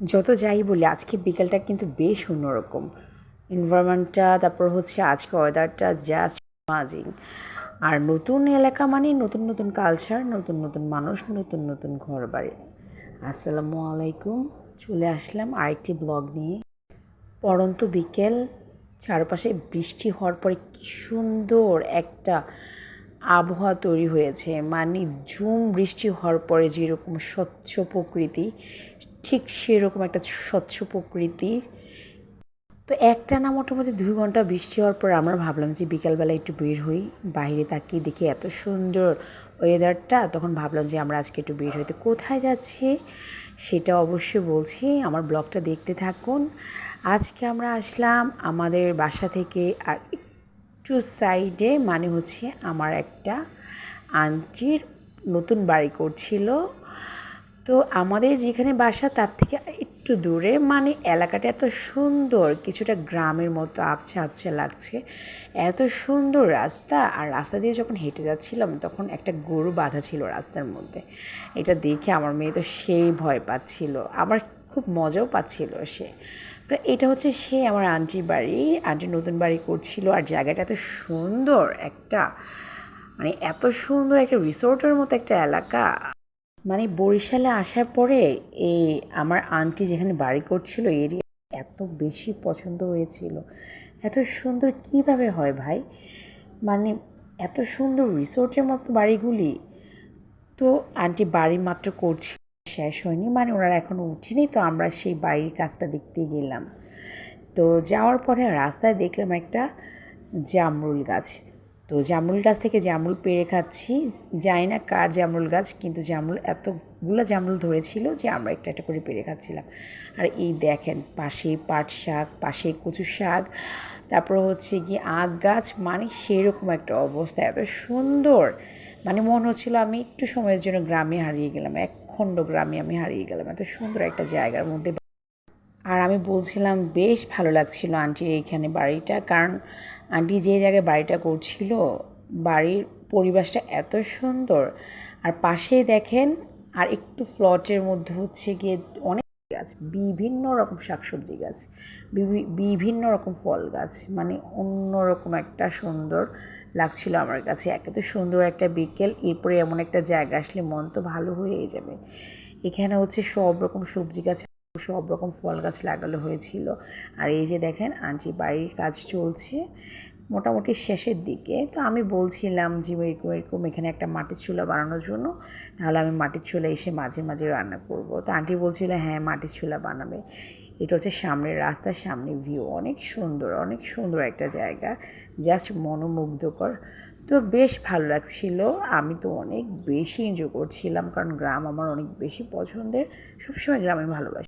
যত যাই বলি, আজকে বিকেলটা কিন্তু বেশ অন্যরকম। এনভায়রনমেন্টটা তারপর হচ্ছে আজকে ওয়েদারটা জাস্ট মাজিং আর নতুন এলাকা মানে নতুন নতুন কালচার নতুন নতুন মানুষ, নতুন নতুন ঘর বাড়ি আসসালামু আলাইকুম। চলে আসলাম আরেকটি ব্লগ নিয়ে। পরন্ত বিকেল, চারপাশে বৃষ্টি হওয়ার পরে কি সুন্দর একটা আবহাওয়া তৈরি হয়েছে। মানে ঝুম বৃষ্টি হওয়ার পরে যেরকম স্বচ্ছ প্রকৃতি ঠিক সেরকম একটা স্বচ্ছ প্রকৃতি। তো একটা না মোটামুটি দুই ঘণ্টা বৃষ্টি হওয়ার পর আমরা ভাবলাম যে বিকালবেলা একটু বের হই। বাইরে তাকিয়ে দেখি এত সুন্দর ওয়েদারটা, তখন ভাবলাম যে আমরা আজকে একটু বের হই। তো কোথায় যাচ্ছি সেটা অবশ্যই বলছি, আমার ব্লগটা দেখতে থাকুন। আজকে আমরা আসলাম আমাদের বাসা থেকে আর একটু সাইডে মানে হচ্ছে আমার একটা আন্টির নতুন বাড়ি করছিল। তো আমাদের যেখানে বাসা, তার থেকে একটু দূরে মানে এলাকাটা এত সুন্দর, কিছুটা গ্রামের মতো আবছা আবছা লাগছে। এত সুন্দর রাস্তা, আর রাস্তা দিয়ে যখন হেঁটে যাচ্ছিলাম, তখন একটা গরু বাঁধা ছিল রাস্তার মধ্যে। এটা দেখে আমার মেয়ে তো সেই ভয় পাচ্ছিল, আবার খুব মজাও পাচ্ছিল সে। তো এটা হচ্ছে সে, আমার আন্টি বাড়ি, আন্টি নতুন বাড়ি করছিল, আর জায়গাটা এত সুন্দর একটা মানে এত সুন্দর একটা রিসোর্টের মতো একটা এলাকা। মানে বরিশালে আসার পরে এই আমার আন্টি যেখানে বাড়ি করছিল এরিয়া এত বেশি পছন্দ হয়েছিল। এত সুন্দর কীভাবে হয় ভাই? মানে এত সুন্দর রিসোর্টের মতো বাড়িগুলি। তো আন্টি বাড়ি মাত্র করছি, শেষ হয়নি। মানে ওনারা এখনও উঠিনি, তো আমরা সেই বাড়ির কাজটা দেখতে গেলাম। তো যাওয়ার পথে রাস্তায় দেখলাম একটা জামরুল গাছ। তো জামরুল গাছ থেকে জামরুল পেড়ে খাচ্ছি। জানি না কার জামরুল গাছ, কিন্তু জামরুল এতগুলো জামরুল ধরেছিল যে আমরা একটা একটা করে পেড়ে খাচ্ছিলাম। আর এই দেখেন, পাশে পাট শাক, পাশে কচু শাক, তারপর হচ্ছে কি আখ গাছ মানে সেরকম একটা অবস্থা, এত সুন্দর। মানে মনে হচ্ছিল আমি একটু সময়ের জন্য গ্রামে হারিয়ে গেলাম এক খণ্ড গ্রামে আমি হারিয়ে গেলাম, এত সুন্দর একটা জায়গার মধ্যে। আর আমি বলছিলাম, বেশ ভালো লাগছিল আন্টির এইখানে বাড়িটা। কারণ আন্টি যে জায়গায় বাড়িটা করছিল, বাড়ির পরিবেশটা এত সুন্দর। আর পাশেই দেখেন, আর একটু ফ্লটের মধ্যে হচ্ছে গিয়ে অনেক গাছ, বিভিন্ন রকম শাকসবজি গাছ বিভিন্ন রকম ফল গাছ মানে অন্যরকম একটা সুন্দর লাগছিল আমার কাছে। একে তো সুন্দর একটা বিকেল, এরপরে এমন একটা জায়গা আসলে মন তো ভালো হয়েই যাবে। এখানে হচ্ছে সব রকম সবজি গাছ সব রকম ফল গাছ লাগানো হয়েছিল। আর এই যে দেখেন, আন্টি বাড়ির কাজ চলছে মোটামুটি শেষের দিকে। তো আমি বলছিলাম যে এরকম এরকম এখানে একটা মাটির চুলা বানানোর জন্য, তাহলে আমি মাটির চুলা এসে মাঝে মাঝে রান্না করব। তো আন্টি বলছিল হ্যাঁ মাটির চুলা বানাবে। এটা হচ্ছে সামনের রাস্তার সামনে ভিউ অনেক সুন্দর অনেক সুন্দর একটা জায়গা। জাস্ট মনোমুগ্ধকর। তো বেশ ভালো লাগছিল। আমি তো অনেক বেশি এনজয় করছিলাম, কারণ গ্রাম আমার অনেক বেশি পছন্দের। সবসময় গ্রামে ভালোবাসি।